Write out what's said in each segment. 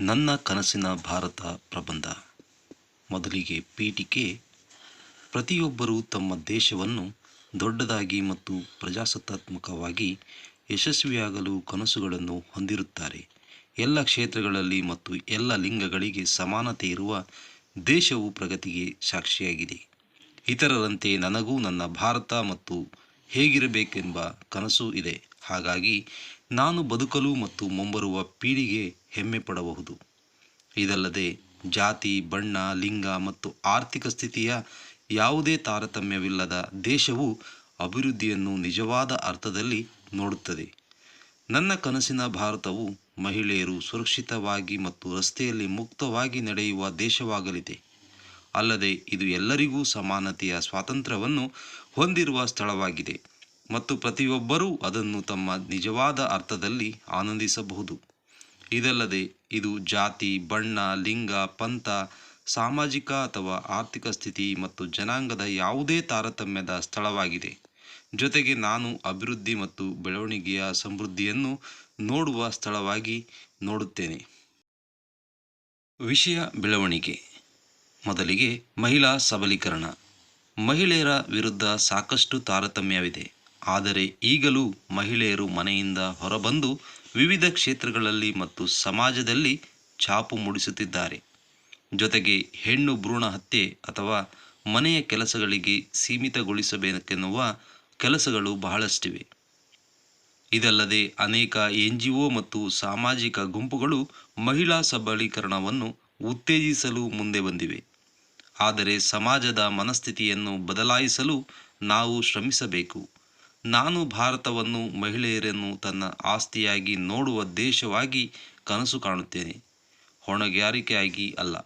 ನನ್ನ ಕನಸಿನ ಭಾರತ ಪ್ರಬಂಧ. ಮೊದಲಿಗೆ ಪೀಠಿಕೆ. ಪ್ರತಿಯೊಬ್ಬರೂ ತಮ್ಮ ದೇಶವನ್ನು ದೊಡ್ಡದಾಗಿ ಮತ್ತು ಪ್ರಜಾಸತ್ತಾತ್ಮಕವಾಗಿ ಯಶಸ್ವಿಯಾಗಲು ಕನಸುಗಳನ್ನು ಹೊಂದಿರುತ್ತಾರೆ. ಎಲ್ಲ ಕ್ಷೇತ್ರಗಳಲ್ಲಿ ಮತ್ತು ಎಲ್ಲ ಲಿಂಗಗಳಿಗೆ ಸಮಾನತೆ ಇರುವ ದೇಶವು ಪ್ರಗತಿಗೆ ಸಾಕ್ಷಿಯಾಗಿದೆ. ಇತರರಂತೆ ನನಗೂ ನನ್ನ ಭಾರತ ಮತ್ತು ಹೇಗಿರಬೇಕೆಂಬ ಕನಸು ಇದೆ. ಹಾಗಾಗಿ ನಾನು ಬದುಕಲು ಮತ್ತು ಮುಂಬರುವ ಪೀಳಿಗೆ ಹೆಮ್ಮೆ ಪಡಬಹುದು. ಇದಲ್ಲದೆ ಜಾತಿ, ಬಣ್ಣ, ಲಿಂಗ ಮತ್ತು ಆರ್ಥಿಕ ಸ್ಥಿತಿಯ ಯಾವುದೇ ತಾರತಮ್ಯವಿಲ್ಲದ ದೇಶವು ಅಭಿವೃದ್ಧಿಯನ್ನು ನಿಜವಾದ ಅರ್ಥದಲ್ಲಿ ನೋಡುತ್ತದೆ. ನನ್ನ ಕನಸಿನ ಭಾರತವು ಮಹಿಳೆಯರು ಸುರಕ್ಷಿತವಾಗಿ ಮತ್ತು ರಸ್ತೆಯಲ್ಲಿ ಮುಕ್ತವಾಗಿ ನಡೆಯುವ ದೇಶವಾಗಲಿದೆ. ಅಲ್ಲದೆ ಇದು ಎಲ್ಲರಿಗೂ ಸಮಾನತೆಯ ಸ್ವಾತಂತ್ರ್ಯವನ್ನು ಹೊಂದಿರುವ ಸ್ಥಳವಾಗಿದೆ. ಮತ್ತು ಪ್ರತಿಯೊಬ್ಬರೂ ಅದನ್ನು ತಮ್ಮ ನಿಜವಾದ ಅರ್ಥದಲ್ಲಿ ಆನಂದಿಸಬಹುದು. ಇದಲ್ಲದೆ ಇದು ಜಾತಿ, ಬಣ್ಣ, ಲಿಂಗ, ಪಂಥ, ಸಾಮಾಜಿಕ ಅಥವಾ ಆರ್ಥಿಕ ಸ್ಥಿತಿ ಮತ್ತು ಜನಾಂಗದ ಯಾವುದೇ ತಾರತಮ್ಯದ ಸ್ಥಳವಾಗಿದೆ. ಜೊತೆಗೆ ನಾನು ಅಭಿವೃದ್ಧಿ ಮತ್ತು ಬೆಳವಣಿಗೆಯ ಸಮೃದ್ಧಿಯನ್ನು ನೋಡುವ ಸ್ಥಳವಾಗಿ ನೋಡುತ್ತೇನೆ. ವಿಷಯ ಬೆಳವಣಿಗೆ. ಮೊದಲಿಗೆ ಮಹಿಳಾ ಸಬಲೀಕರಣ. ಮಹಿಳೆಯರ ವಿರುದ್ಧ ಸಾಕಷ್ಟು ತಾರತಮ್ಯವಿದೆ. ಆದರೆ ಈಗಲೂ ಮಹಿಳೆಯರು ಮನೆಯಿಂದ ಹೊರಬಂದು ವಿವಿಧ ಕ್ಷೇತ್ರಗಳಲ್ಲಿ ಮತ್ತು ಸಮಾಜದಲ್ಲಿ ಛಾಪು ಮೂಡಿಸುತ್ತಿದ್ದಾರೆ. ಜೊತೆಗೆ ಹೆಣ್ಣು ಭ್ರೂಣ ಹತ್ಯೆ ಅಥವಾ ಮನೆಯ ಕೆಲಸಗಳಿಗೆ ಸೀಮಿತಗೊಳಿಸಬೇಕೆನ್ನುವ ಕೆಲಸಗಳು ಬಹಳಷ್ಟಿವೆ. ಇದಲ್ಲದೆ ಅನೇಕ ಎನ್ ಜಿ ಒ ಮತ್ತು ಸಾಮಾಜಿಕ ಗುಂಪುಗಳು ಮಹಿಳಾ ಸಬಲೀಕರಣವನ್ನು ಉತ್ತೇಜಿಸಲು ಮುಂದೆ ಬಂದಿವೆ. ಆದರೆ ಸಮಾಜದ ಮನಸ್ಥಿತಿಯನ್ನು ಬದಲಾಯಿಸಲು ನಾವು ಶ್ರಮಿಸಬೇಕು. ನಾನು ಭಾರತವನ್ನು ಮಹಿಳೆಯರನ್ನು ತನ್ನ ಆಸ್ತಿಯಾಗಿ ನೋಡುವ ದೇಶವಾಗಿ ಕನಸು ಕಾಣುತ್ತೇನೆ. ಹೊಣೆಗಾರಿಕೆಯಾಗಿ ಅಲ್ಲ.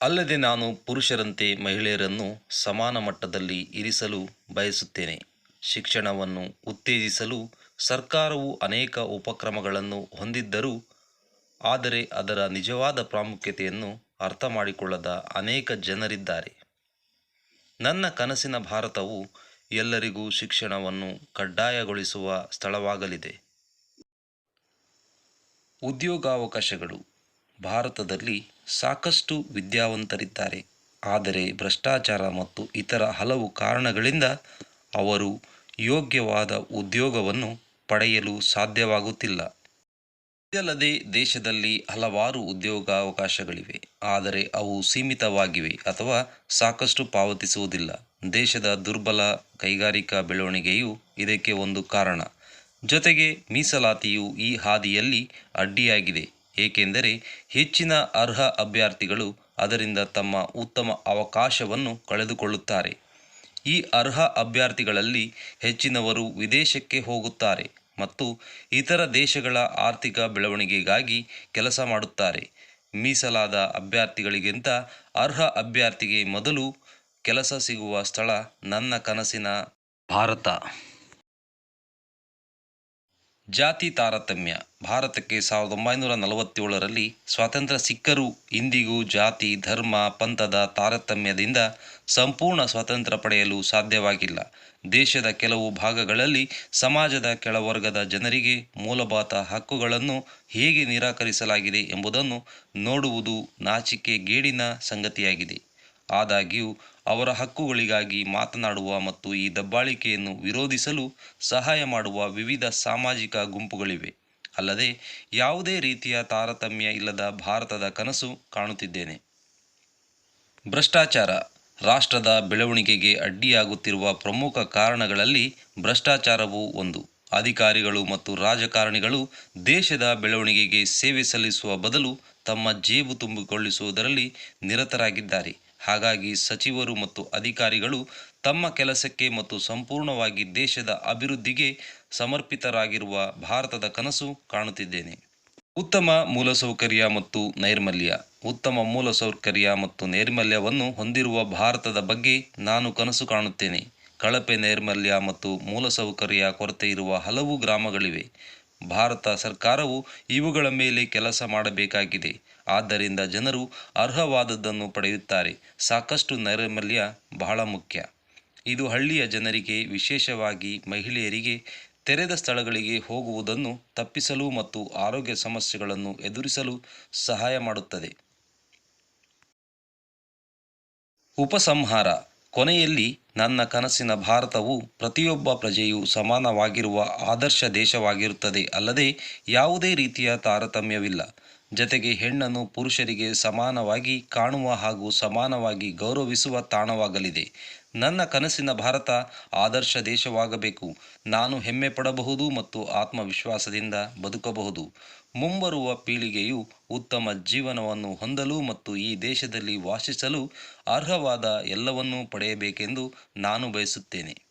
ಅಲ್ಲದೆ ನಾನು ಪುರುಷರಂತೆ ಮಹಿಳೆಯರನ್ನು ಸಮಾನ ಮಟ್ಟದಲ್ಲಿ ಇರಿಸಲು ಬಯಸುತ್ತೇನೆ. ಶಿಕ್ಷಣವನ್ನು ಉತ್ತೇಜಿಸಲು ಸರ್ಕಾರವು ಅನೇಕ ಉಪಕ್ರಮಗಳನ್ನು ಹೊಂದಿದ್ದರೂ, ಆದರೆ ಅದರ ನಿಜವಾದ ಪ್ರಾಮುಖ್ಯತೆಯನ್ನು ಅರ್ಥ ಮಾಡಿಕೊಳ್ಳದ ಅನೇಕ ಜನರಿದ್ದಾರೆ. ನನ್ನ ಕನಸಿನ ಭಾರತವು ಎಲ್ಲರಿಗೂ ಶಿಕ್ಷಣವನ್ನು ಕಡ್ಡಾಯಗೊಳಿಸುವ ಸ್ಥಳವಾಗಲಿದೆ. ಉದ್ಯೋಗಾವಕಾಶಗಳು ಭಾರತದಲ್ಲಿ ಸಾಕಷ್ಟು ವಿದ್ಯಾವಂತರಿದ್ದಾರೆ. ಆದರೆ ಭ್ರಷ್ಟಾಚಾರ ಮತ್ತು ಇತರ ಹಲವು ಕಾರಣಗಳಿಂದ ಅವರು ಯೋಗ್ಯವಾದ ಉದ್ಯೋಗವನ್ನು ಪಡೆಯಲು ಸಾಧ್ಯವಾಗುತ್ತಿಲ್ಲ. ಇದಲ್ಲದೆ ದೇಶದಲ್ಲಿ ಹಲವಾರು ಉದ್ಯೋಗಾವಕಾಶಗಳಿವೆ. ಆದರೆ ಅವು ಸೀಮಿತವಾಗಿವೆ ಅಥವಾ ಸಾಕಷ್ಟು ಪಾವತಿಸುವುದಿಲ್ಲ. ದೇಶದ ದುರ್ಬಲ ಕೈಗಾರಿಕಾ ಬೆಳವಣಿಗೆಯು ಇದಕ್ಕೆ ಒಂದು ಕಾರಣ. ಜೊತೆಗೆ ಮೀಸಲಾತಿಯು ಈ ಹಾದಿಯಲ್ಲಿ ಅಡ್ಡಿಯಾಗಿದೆ, ಏಕೆಂದರೆ ಹೆಚ್ಚಿನ ಅರ್ಹ ಅಭ್ಯರ್ಥಿಗಳು ಅದರಿಂದ ತಮ್ಮ ಉತ್ತಮ ಅವಕಾಶವನ್ನು ಕಳೆದುಕೊಳ್ಳುತ್ತಾರೆ. ಈ ಅರ್ಹ ಅಭ್ಯರ್ಥಿಗಳಲ್ಲಿ ಹೆಚ್ಚಿನವರು ವಿದೇಶಕ್ಕೆ ಹೋಗುತ್ತಾರೆ ಮತ್ತು ಇತರ ದೇಶಗಳ ಆರ್ಥಿಕ ಬೆಳವಣಿಗೆಗಾಗಿ ಕೆಲಸ ಮಾಡುತ್ತಾರೆ. ಮೀಸಲಾದ ಅಭ್ಯರ್ಥಿಗಳಿಗಿಂತ ಅರ್ಹ ಅಭ್ಯರ್ಥಿಗೆ ಮೊದಲು ಕೆಲಸ ಸಿಗುವ ಸ್ಥಳ ನನ್ನ ಕನಸಿನ ಭಾರತ. ಜಾತಿ ತಾರತಮ್ಯ. ಭಾರತಕ್ಕೆ ಸಾವಿರದ ಒಂಬೈನೂರ ನಲವತ್ತೇಳರಲ್ಲಿ ಸ್ವಾತಂತ್ರ್ಯ ಸಿಕ್ಕರೂ ಇಂದಿಗೂ ಜಾತಿ, ಧರ್ಮ, ಪಂಥದ ತಾರತಮ್ಯದಿಂದ ಸಂಪೂರ್ಣ ಸ್ವಾತಂತ್ರ್ಯ ಪಡೆಯಲು ಸಾಧ್ಯವಾಗಿಲ್ಲ. ದೇಶದ ಕೆಲವು ಭಾಗಗಳಲ್ಲಿ ಸಮಾಜದ ಕೆಳವರ್ಗದ ಜನರಿಗೆ ಮೂಲಭೂತ ಹಕ್ಕುಗಳನ್ನು ಹೇಗೆ ನಿರಾಕರಿಸಲಾಗಿದೆ ಎಂಬುದನ್ನು ನೋಡುವುದು ನಾಚಿಕೆ ಗೇಡಿನ ಸಂಗತಿಯಾಗಿದೆ. ಆದಾಗ್ಯೂ ಅವರ ಹಕ್ಕುಗಳಿಗಾಗಿ ಮಾತನಾಡುವ ಮತ್ತು ಈ ದಬ್ಬಾಳಿಕೆಯನ್ನು ವಿರೋಧಿಸಲು ಸಹಾಯ ಮಾಡುವ ವಿವಿಧ ಸಾಮಾಜಿಕ ಗುಂಪುಗಳಿವೆ. ಅಲ್ಲದೆ ಯಾವುದೇ ರೀತಿಯ ತಾರತಮ್ಯ ಇಲ್ಲದ ಭಾರತದ ಕನಸು ಕಾಣುತ್ತಿದ್ದೇನೆ. ಭ್ರಷ್ಟಾಚಾರ ರಾಷ್ಟ್ರದ ಬೆಳವಣಿಗೆಗೆ ಅಡ್ಡಿಯಾಗುತ್ತಿರುವ ಪ್ರಮುಖ ಕಾರಣಗಳಲ್ಲಿ ಭ್ರಷ್ಟಾಚಾರವೂ ಒಂದು. ಅಧಿಕಾರಿಗಳು ಮತ್ತು ರಾಜಕಾರಣಿಗಳು ದೇಶದ ಬೆಳವಣಿಗೆಗೆ ಸೇವೆ ಸಲ್ಲಿಸುವ ಬದಲು ತಮ್ಮ ಜೇಬು ತುಂಬಿಕೊಳ್ಳಿಸುವುದರಲ್ಲಿ ನಿರತರಾಗಿದ್ದಾರೆ. ಹಾಗಾಗಿ ಸಚಿವರು ಮತ್ತು ಅಧಿಕಾರಿಗಳು ತಮ್ಮ ಕೆಲಸಕ್ಕೆ ಮತ್ತು ಸಂಪೂರ್ಣವಾಗಿ ದೇಶದ ಅಭಿವೃದ್ಧಿಗೆ ಸಮರ್ಪಿತರಾಗಿರುವ ಭಾರತದ ಕನಸು ಕಾಣುತ್ತಿದ್ದೇನೆ. ಉತ್ತಮ ಮೂಲಸೌಕರ್ಯ ಮತ್ತು ನೈರ್ಮಲ್ಯ. ಉತ್ತಮ ಮೂಲಸೌಕರ್ಯ ಮತ್ತು ನೈರ್ಮಲ್ಯವನ್ನು ಹೊಂದಿರುವ ಭಾರತದ ಬಗ್ಗೆ ನಾನು ಕನಸು ಕಾಣುತ್ತೇನೆ. ಕಳಪೆ ನೈರ್ಮಲ್ಯ ಮತ್ತು ಮೂಲಸೌಕರ್ಯ ಕೊರತೆ ಇರುವ ಹಲವು ಗ್ರಾಮಗಳಿವೆ. ಭಾರತ ಸರ್ಕಾರವು ಇವುಗಳ ಮೇಲೆ ಕೆಲಸ ಮಾಡಬೇಕಾಗಿದೆ. ಆದ್ದರಿಂದ ಜನರು ಅರ್ಹವಾದದ್ದನ್ನು ಪಡೆಯುತ್ತಾರೆ. ಸಾಕಷ್ಟು ನೈರ್ಮಲ್ಯ ಬಹಳ ಮುಖ್ಯ. ಇದು ಹಳ್ಳಿಯ ಜನರಿಗೆ, ವಿಶೇಷವಾಗಿ ಮಹಿಳೆಯರಿಗೆ, ತೆರೆದ ಸ್ಥಳಗಳಿಗೆ ಹೋಗುವುದನ್ನು ತಪ್ಪಿಸಲು ಮತ್ತು ಆರೋಗ್ಯ ಸಮಸ್ಯೆಗಳನ್ನು ಎದುರಿಸಲು ಸಹಾಯ ಮಾಡುತ್ತದೆ. ಉಪಸಂಹಾರ. ಕೊನೆಯಲ್ಲಿ ನನ್ನ ಕನಸಿನ ಭಾರತವು ಪ್ರತಿಯೊಬ್ಬ ಪ್ರಜೆಯು ಸಮಾನವಾಗಿರುವ ಆದರ್ಶ ದೇಶವಾಗಿರುತ್ತದೆ. ಅಲ್ಲದೆ ಯಾವುದೇ ರೀತಿಯ ತಾರತಮ್ಯವಿಲ್ಲ. ಜತೆಗೆ ಹೆಣ್ಣನ್ನು ಪುರುಷರಿಗೆ ಸಮಾನವಾಗಿ ಕಾಣುವ ಹಾಗೂ ಸಮಾನವಾಗಿ ಗೌರವಿಸುವ ತಾಣವಾಗಲಿದೆ. ನನ್ನ ಕನಸಿನ ಭಾರತ ಆದರ್ಶ ದೇಶವಾಗಬೇಕು. ನಾನು ಹೆಮ್ಮೆ ಪಡಬಹುದು ಮತ್ತು ಆತ್ಮವಿಶ್ವಾಸದಿಂದ ಬದುಕಬಹುದು. ಮುಂಬರುವ ಪೀಳಿಗೆಯು ಉತ್ತಮ ಜೀವನವನ್ನು ಹೊಂದಲು ಮತ್ತು ಈ ದೇಶದಲ್ಲಿ ವಾಸಿಸಲು ಅರ್ಹವಾದ ಎಲ್ಲವನ್ನೂ ಪಡೆಯಬೇಕೆಂದು ನಾನು ಬಯಸುತ್ತೇನೆ.